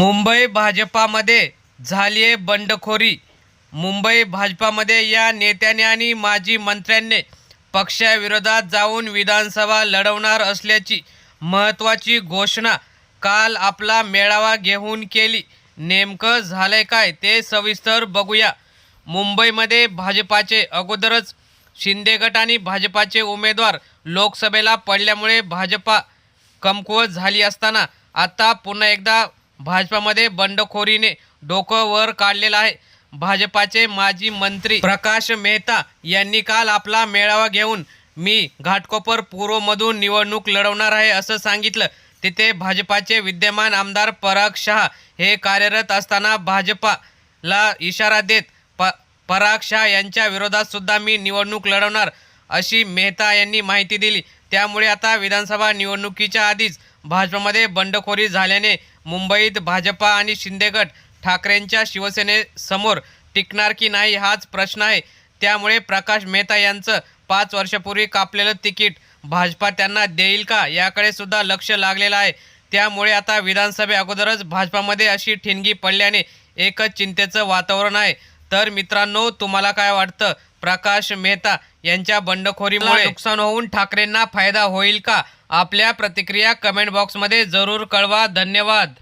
मुंबई भाजपामध्ये झाली आहे बंडखोरी. मुंबई भाजपामध्ये या नेत्याने आणि माजी मंत्र्यांनी पक्षाविरोधात जाऊन विधानसभा लढवणार असल्याची महत्त्वाची घोषणा काल आपला मेळावा घेऊन केली. नेमकं झालंय काय ते सविस्तर बघूया. मुंबईमध्ये भाजपाचे अगोदरच शिंदे गट आणि भाजपाचे उमेदवार लोकसभेला पडल्यामुळे भाजपा कमकुवत झाली असताना आता पुन्हा एकदा भाजपामध्ये बंडखोरीने डोकं वर काढलेलं आहे. भाजपाचे माजी मंत्री प्रकाश मेहता यांनी काल आपला मेळावा घेऊन मी घाटकोपर पूर्वमधून निवडणूक लढवणार आहे असं सांगितलं. तिथे भाजपाचे विद्यमान आमदार पराग शहा हे कार्यरत असताना भाजपाला इशारा देत प पराग शहा यांच्या विरोधात सुद्धा मी निवडणूक लढवणार अशी मेहता यांनी माहिती दिली. त्यामुळे आता विधानसभा निवडणुकीच्या आधीच भाजपमध्ये बंडखोरी झाल्याने मुंबईत भाजपा आणि शिंदेगट ठाकरेंच्या शिवसेनेसमोर टिकणार की नाही हाच प्रश्न आहे. त्यामुळे प्रकाश मेहता यांचं पाच वर्षापूर्वी कापलेलं तिकीट भाजपा त्यांना देईल का याकडे सुद्धा लक्ष लागलेलं आहे. त्यामुळे आता विधानसभे अगोदरच भाजपामध्ये अशी ठिणगी पडल्याने एकच चिंतेचं वातावरण आहे. तर मित्रांनो तुम्हाला काय वाटतं? प्रकाश मेहता यांच्या बंडखोरीमुळे नुकसान होऊन ठाकरेंना फायदा होईल का? आपल्या प्रतिक्रिया कमेंट बॉक्समध्ये जरूर कळवा. धन्यवाद.